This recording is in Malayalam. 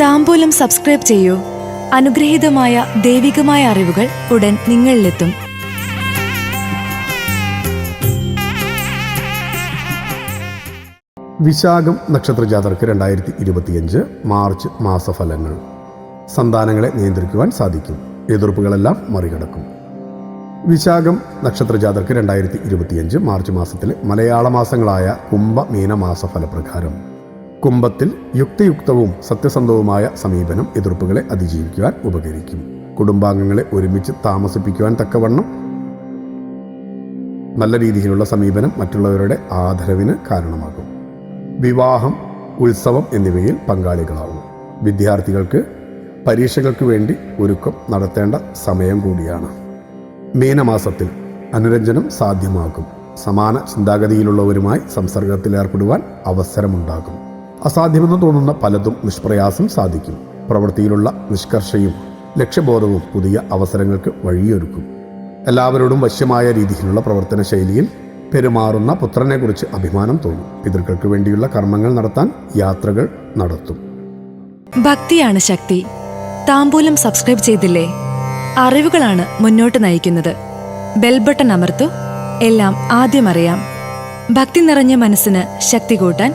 താമ്പൂലം സബ്സ്ക്രൈബ് ചെയ്യൂ. അനുഗ്രഹീതമായ ദൈവികമായ അറിവുകൾ ഉടൻ നിങ്ങളിലെത്തും. വിശാഖം നക്ഷത്ര ജാതർക്ക് രണ്ടായിരത്തി ഇരുപത്തിയഞ്ച് മാർച്ച് മാസഫലങ്ങൾ. സന്താനങ്ങളെ നിയന്ത്രിക്കുവാൻ സാധിക്കും. എതിർപ്പുകളെല്ലാം മറികടക്കും. വിശാഖം നക്ഷത്ര ജാതർക്ക് രണ്ടായിരത്തി ഇരുപത്തിയഞ്ച് മാർച്ച് മാസത്തിലെ മലയാള മാസങ്ങളായ കുംഭ മീന മാസഫലപ്രകാരം കുംഭത്തിൽ യുക്തിയുക്തവും സത്യസന്ധവുമായ സമീപനം എതിർപ്പുകളെ അതിജീവിക്കുവാൻ ഉപകരിക്കും. കുടുംബാംഗങ്ങളെ ഒരുമിച്ച് താമസിപ്പിക്കുവാൻ തക്കവണ്ണം നല്ല രീതിയിലുള്ള സമീപനം മറ്റുള്ളവരുടെ ആദരവിന് കാരണമാകും. വിവാഹം ഉത്സവം എന്നിവയിൽ പങ്കാളികളാവും. വിദ്യാർത്ഥികൾക്ക് പരീക്ഷകൾക്ക് വേണ്ടി ഒരുക്കം നടത്തേണ്ട സമയം കൂടിയാണ്. മീനമാസത്തിൽ അനുരഞ്ജനം സാധ്യമാകും. സമാന ചിന്താഗതിയിലുള്ളവരുമായി സംസർഗത്തിലേർപ്പെടുവാൻ അവസരമുണ്ടാകും. അസാധ്യമെന്ന് തോന്നുന്ന പലതും നിഷ്പ്രയാസം സാധിക്കും. പ്രവൃത്തിയിലുള്ള നിഷ്കർഷയും ലക്ഷ്യബോധവും പുതിയ അവസരങ്ങൾക്ക് വഴിയൊരുക്കും. എല്ലാവരോടും വശ്യമായ രീതിയിലുള്ള പ്രവർത്തന ശൈലിയിൽ പെരുമാറുന്ന പുത്രനെക്കുറിച്ച് അഭിമാനം തോന്നും. പിതൃക്കൾക്ക് വേണ്ടിയുള്ള കർമ്മങ്ങൾ നടത്താൻ യാത്രകൾ നടത്തും. ഭക്തിയാണ് ശക്തി. താമ്പൂലം സബ്സ്ക്രൈബ് ചെയ്തില്ലേ? അറിവുകളാണ് മുന്നോട്ട് നയിക്കുന്നത്. ബെൽബട്ടൺ അമർത്തു. എല്ലാം ആദ്യം അറിയാം. ഭക്തി നിറഞ്ഞ മനസ്സിന് ശക്തി കൂട്ടാൻ